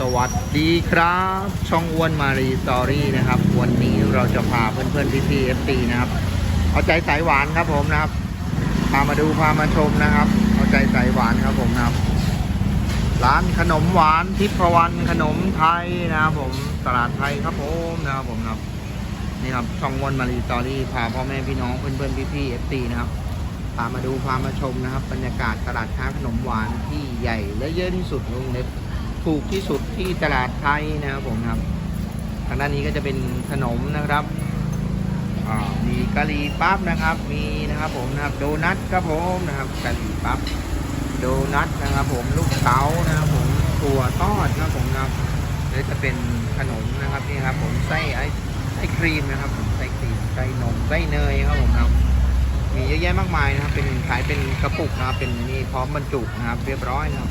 สวัสดีครับ ช่องอ้วนมารีสตอรี่นะครับ วันนี้เราจะพาเพื่อนๆพี่ๆเอฟีนะครับ เอาใจสายหวานครับผมนะครับ พามาดูพามาชมนะครับ เอาใจสายหวานครับผมนะครับ ร้านขนมหวานทิพวรรณขนมไทยนะครับผมตลาดไทยครับผมนะครับผมนะครับนี่ครับช่องอ้วนมารีสตอรี่พาพ่อแม่พี่น้องเพื่อนๆพี่ๆเอฟีนะครับพามาดูพามาชมนะครับ บรรยากาศตลาดค้าขนมหวานที่ใหญ่และเยอะที่สุดในวงเล็บ ถูกที่สุดที่ตลาดไทยนะครับผมครับ ทางด้านนี้ก็จะเป็นขนมนะครับมีกะหรี่ปั๊บนะครับ มีนะครับผมนะครับโดนัทครับผมนะครับกะหรี่ปั๊บโดนัทนะครับผมลูกเต๋านะครับผมถั่วทอดนะครับผมครับหรือจะเป็นขนมนะครับนี่ครับผมไส้ไอไอครีมนะครับผมไส้ครีมไส้นมไส้เนยครับผมครับ มีเยอะแยะมากมายนะครับ เป็นขายเป็นกระปุกนะครับเป็นนี่พร้อมบรรจุนะครับ เรียบร้อยนะครับ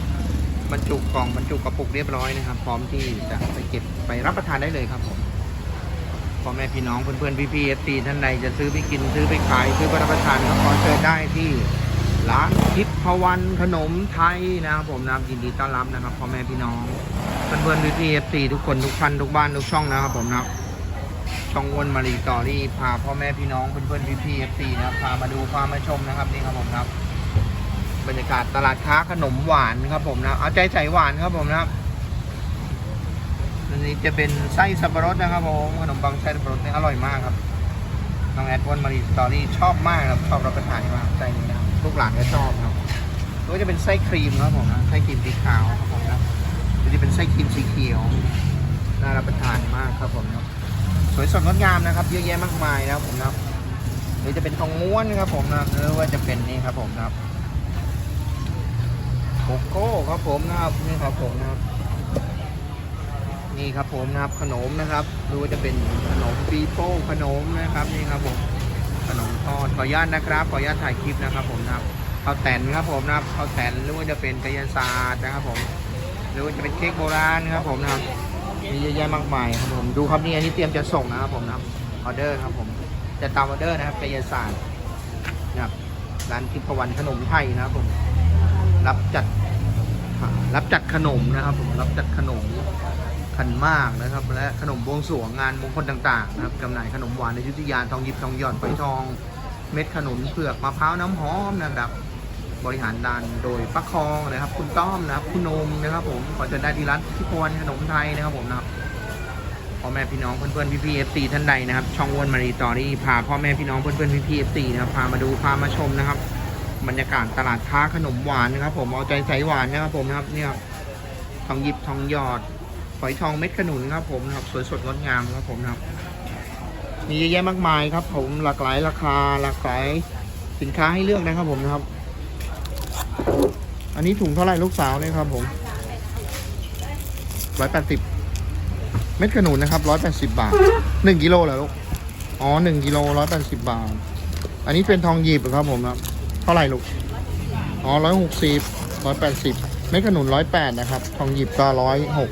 บรรจุกล่องบรรจุกระปุกเรียบร้อยนะครับ พร้อมที่จะไปเก็บไปรับประทานได้เลยครับผมพ่อแม่พี่น้องเพื่อนๆพี่ๆเอฟซีท่านใดจะซื้อไปกินซื้อไปขายซื้อไปรับประทานก็ขอเชิญได้ที่ร้านทิพวรรณขนมไทยนะครับผมนะยินดีต้อนรับนะครับพ่อแม่พี่น้องเพื่อนๆพี่ๆเอฟซีทุกคนทุกท่านทุกบ้านทุกช่องนะครับผมนะช่องวนมารีตอรี่พาพ่อแม่พี่น้องเพื่อนๆพี่ๆเอฟซีนะครับพามาดูพามาชมนะครับนี่ครับผมครับ บรรยากาศตลาดค้าขนมหวานครับผมนะ เอาใจใส่หวานครับผมนะครับอันนี้จะเป็นไส้สับปะรดนะครับผมขนมปังไส้สับปะรดนี่อร่อยมากครับน้องแอดอ้วนมารีสตอรี่ชอบมากครับชอบรับประทานมากไส้นี้นะลูกหลานก็ชอบครับก็จะเป็นไส้ครีมครับผมนะไส้ครีมสีขาวครับผมนะอันนี้เป็นไส้ครีมสีเขียวน่ารับประทานมากครับผมนะครับสวยสดงดงามนะครับเยอะแยะมากมายนะครับผมนะหรือจะเป็นทองม้วนครับผมนะหรือว่าจะเป็นนี่ครับผมนะครับ โกโก้ครับผมนะครับนี่ครับผมนะครับ นี่ครับผมนะครับขนมนะครับหรือว่าจะเป็นขนมปีโป้ขนมนะครับนี่ครับผมขนมทอดขออนุญาตนะครับขออนุญาตถ่ายคลิปนะครับผมนะครับข้าวแตนครับผมนะครับข้าวแตนหรือว่าจะเป็นกระยาศาสตร์นะครับผมหรือว่าจะเป็นเค้กโบราณครับผมนะครับมีเยอะแยะมากมายครับผมดูครับนี่อันนี้เตรียมจะส่งนะครับผมนะครับออเดอร์ครับผมจะตามออเดอร์นะครับกยศาสตร์นะครับร้านทิพวรรณขนมไทยนะครับผม รับจัดรับจัดขนมนะครับผมรับจัดขนมขันมากนะครับ และขนมบวงสรวงงานมงคลต่างๆนะครับจำหน่ายขนมหวานในยุทธยาทองหยิบทองหยอดฝอยทอง เม็ดขนุนเผือกมะพร้าวน้ำหอมนะครับ บริหารดานโดยป้าคองนะครับ คุณต้อมนะครับคุณนมนะครับ ผมขอเชิญได้ที่ร้านทิพวรขนมไทยนะครับผมนะครับพ่อแม่พี่น้องเพื่อนๆพี่ๆเอฟซีท่านใดนะครับ ช่องวนมารีตอรี่พาพ่อแม่พี่น้องเพื่อนๆพี่ๆเอฟซีนะครับพามาดูพามาชมนะครับ บรรยากาศตลาดค้าขนมหวานนะครับ ผมเอาใจใส่หวานนะครับผมนะครับเนี่ยทองหยิบทองหยอดฝอยทองเม็ดขนุนครับผมนะครับสวยสดงดงามครับผมนะครับ มีเยอะแยะมากมายครับ ผมหลากหลายราคาหลากหลายสินค้าให้เลือกนะครับผมนะครับ อันนี้ถุงเท่าไหร่ลูกสาวเนี่ยครับผมร้อยแปดสิบเม็ดขนุนนะครับร้อยแปดสิบบาทหนึ่งกิโลเหรอลูกอ๋อหนึ่งกิโลร้อยแปดสิบบาท อันนี้เป็นทองหยิบครับผมครับ เท่าไหร่ลูก อ๋อร้อยหกสิบร้อยแปดสิบเม็ดขนุนร้อยแปดนะครับ ทองหยิบก็ร้อยหก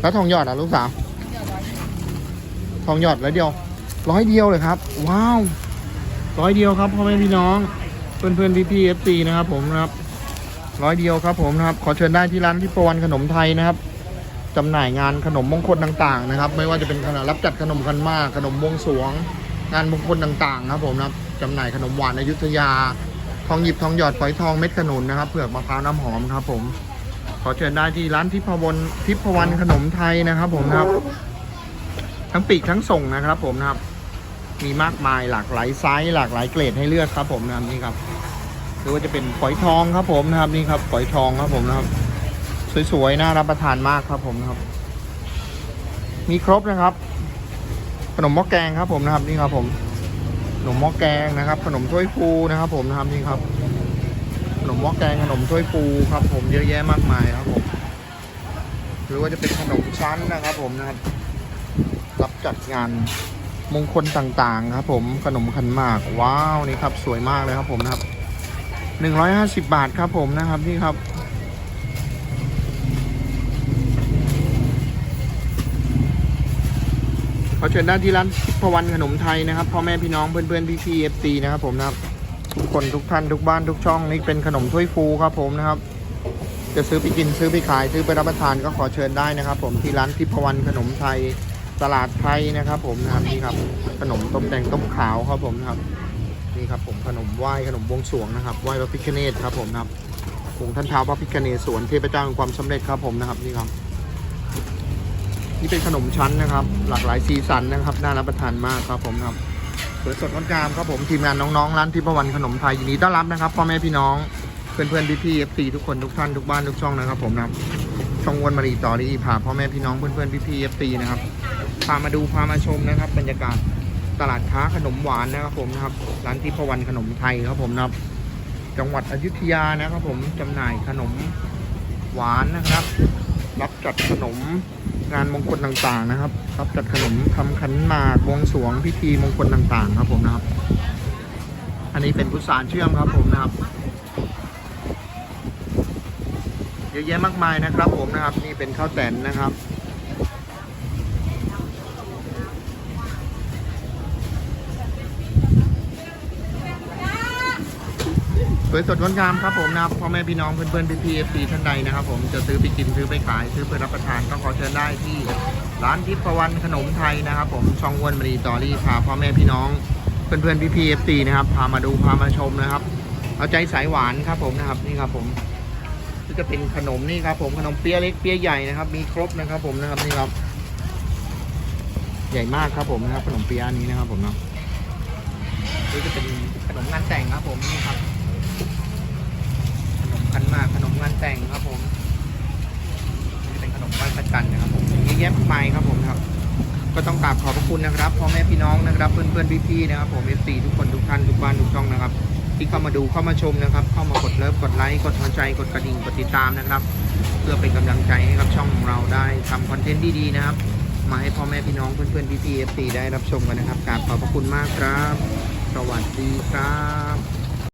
แล้วทองหยอดอะลูกสาว ทองหยอดแล้วเดียว ร้อยเดียวเลยครับ ว้าว ร้อยเดียวครับพ่อแม่พี่น้อง เพื่อนเพื่อนพี่พี่เอฟซีนะครับผมนะครับ ร้อยเดียวครับผมนะครับ ขอเชิญได้ที่ร้านที่ประวันขนมไทยนะครับจำหน่ายงานขนมมงคลต่างๆนะครับ ไม่ว่าจะเป็นขนมรับจัดขนมคันมากขนมวงสวง งานมงคลต่างๆ ครับผมนะครับจำหน่ายขนมหวานอยุธยา ทองหยิบทองหยอดฝอยทองเม็ดขนุนนะครับเผือกมะพร้าวน้ำหอมครับ ผม ขอเชิญได้ที่ร้านทิพวรรณทิพวรรณขนมไทยนะครับ ผมครับ ทั้งปีกทั้งส่งนะครับ ผมนะครับ มีมากมายหลากหลายไซส์หลากหลายเกรดให้เลือกครับ ผมนะครับนี่ครับหรือว่าจะเป็นฝอยทองครับ ผมนะครับนี่ครับฝอยทองครับ ผมนะครับ สวยๆน่ารับประทานมากครับ ผมนะครับ มีครบนะครับขนมหม้อแกงครับ ผมนะครับ นี่ครับผม นมหม้อแกงนะครับ ขนมถ้วยฟูนะครับ ผมนะครับนี่ครับ ขนมหม้อแกงขนมถ้วยฟูครับ ผมเยอะแยะมากมายครับผมหรือว่าจะเป็นขนมชั้นนะครับ ผมนะครับรับจัดงานมงคลต่างๆ ครับ ผมขนมขันหมากว้าวนี่ครับ สวยมากเลยครับ ผมนะครับหนึ่งร้อยห้าสิบบาทครับผมนะครับนี่ครับ ขอเชิญด้านที่ร้านทิพวรรณขนมไทยนะครับพ่อแม่พี่น้องเพื่อนๆพี่ๆเอฟซีนะครับผมนะครับทุกคนทุกท่านทุกบ้านทุกช่องนี่เป็นขนมถ้วยฟูครับผมนะครับ จะซื้อไปกินซื้อไปขายซื้อไปรับประทานก็ขอเชิญได้นะครับ ผมที่ร้านทิพวรรณขนมไทยตลาดไทยนะครับ ผมนะครับนี่ครับ ขนมต้มแดงต้มขาวครับผมนะครับนี่ครับผมขนมไหว้ขนมบวงสรวงนะครับไหว้พระพิฆเนศครับผมนะครับองค์ท่านเท้าพระพิฆเนศสวนเทพเจ้าแห่งความสำเร็จครับผมนะครับนี่ครับ นี่เป็นขนมชั้นนะครับ หลากหลายสีสันนะครับ น่ารับประทานมากครับผมครับสวยสดงดงามครับผมทีมงานน้องๆร้านทิพวรรณขนมไทยยินดีต้อนรับนะครับพ่อแม่พี่น้องเพื่อนๆพี่ๆเอฟซีทุกคนทุกท่านทุกบ้านทุกช่องนะครับ ผมนะครับช่องวนมารีต่อรีพาพ่อแม่พี่น้องเพื่อนๆพี่ๆเอฟซีนะครับพามาดูพามาชมนะครับ บรรยากาศตลาดค้าขนมหวานนะครับผมนะครับร้านทิพวรรณขนมไทยครับผมนะครับ จังหวัดอยุธยานะครับ ผมจำหน่ายขนมหวานนะครับ รับจัดขนมงานมงคลต่างๆนะครับ รับจัดขนมทำขันหมากวงสวงพิธีมงคลต่างๆ ครับผมนะครับ อันนี้เป็นพุทธานเชื่อมครับผมนะครับเยอะแยะมากมายนะครับผมนะครับ นี่เป็นข้าวแตนนะครับ วยสดงดงามครับผมนะครับพ่อแม่พี่น้องเพื่อนๆพี่พีเอฟซีท่านใดนะครับผมจะซื้อไปกินซื้อไปขายซื้อไปรับประทานก็ขอเชิญได้ที่ร้านทิพวรรณขนมไทยนะครับผมช่องวนมณีตอรี่พาพ่อแม่พี่น้องเพื่อนๆพี่พีเอฟซีนะครับพามาดูพามาชมนะครับ เอาใจสายหวานครับผมนะครับนี่ครับผมจะเป็นขนมนี่ครับผมขนมเปี๊ยะเล็กเปี๊ยะใหญ่นะครับมีครบนะครับผมนะครับนี่ครับ ใหญ่มากครับผมนะครับขนมเปี๊ยะนี้นะครับผมเนาะนี่จะเป็นขนมงานแต่งครับผมนี่ครับากขนมงานแต่งครับผมนี่เป็นขนมไหว้พระจันทร์นะครับผมเยอะแยะมากมายครับผมครับ ก็ต้องกราบขอบพระคุณนะครับพ่อแม่พี่น้องนะครับ เพื่อนเพื่อนๆพี่ๆนะครับผมเอฟซีทุกคนทุกท่านทุกบ้านทุกช่องนะครับ ที่เข้ามาดูเข้ามาชมนะครับ เข้ามากดเลิฟกดไลค์กดหัวใจกดกระดิ่งกดติดตามนะครับ เพื่อเป็นกำลังใจให้กับช่องของเราได้ทำคอนเทนต์ดีๆนะครับ มาให้พ่อแม่พี่น้องเพื่อนๆพี่ๆเอฟซีได้รับชมกันนะครับกราบขอบพระคุณมากครับ สวัสดีครับ